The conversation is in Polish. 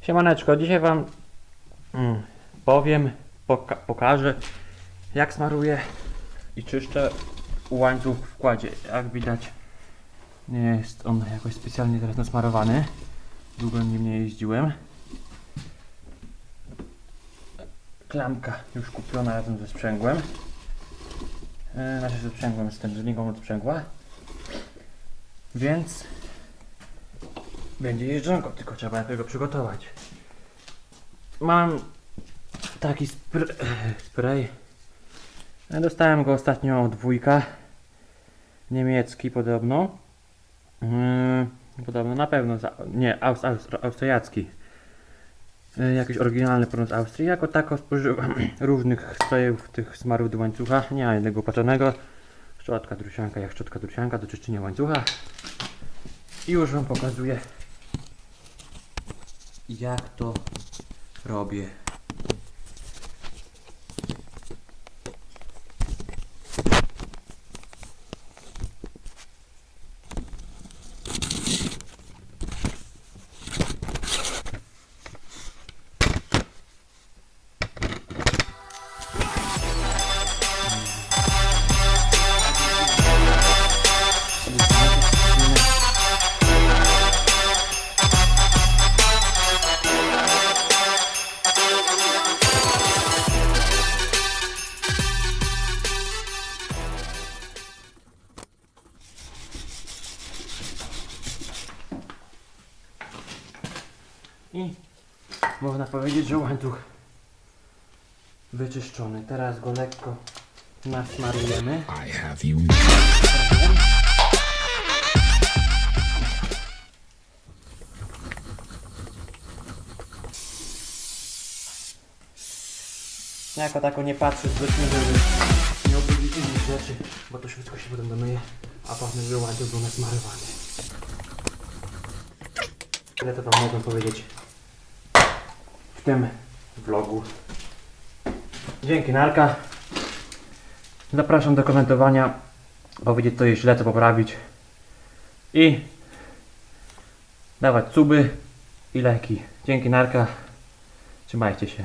Siemaneczko, dzisiaj Wam mm, powiem, poka pokażę jak smaruję i czyszczę łańcuch w kładzie. Jak widać nie jest on jakoś specjalnie teraz nasmarowany. Długo nim nie jeździłem. Klamka już kupiona razem ze sprzęgłem. Znaczy ze sprzęgłem, z tym z linią od. Więc będzie jeżdżonko, tylko trzeba go przygotować. Mam taki spr spray. E, Dostałem go ostatnio od wujka. Niemiecki podobno. Yy, podobno na pewno. Za, nie, Aust, Aust, austriacki. Jakiś oryginalny produkt z Austrii. Jako tako spożywam różnych strojów tych smarów do łańcucha. Nie ma jednego opłaconego. Szczotka drusianka jak szczotka drusianka do czyszczenia łańcucha. I już Wam pokazuję jak to robię. I można powiedzieć, że łańcuch wyczyszczony. Teraz go lekko nasmarujemy. I have you. Ja jako tako nie patrzę zbytnio, żeby nie obudzić innych rzeczy, bo to wszystko się potem domyje, a potem że łańcuch był nasmarowany. Tyle to tam mogę powiedzieć w tym vlogu. Dzięki Narka. Zapraszam do komentowania, powiedzieć co jest źle, co poprawić i dawać cuby i lajki. Dzięki Narka. Trzymajcie się.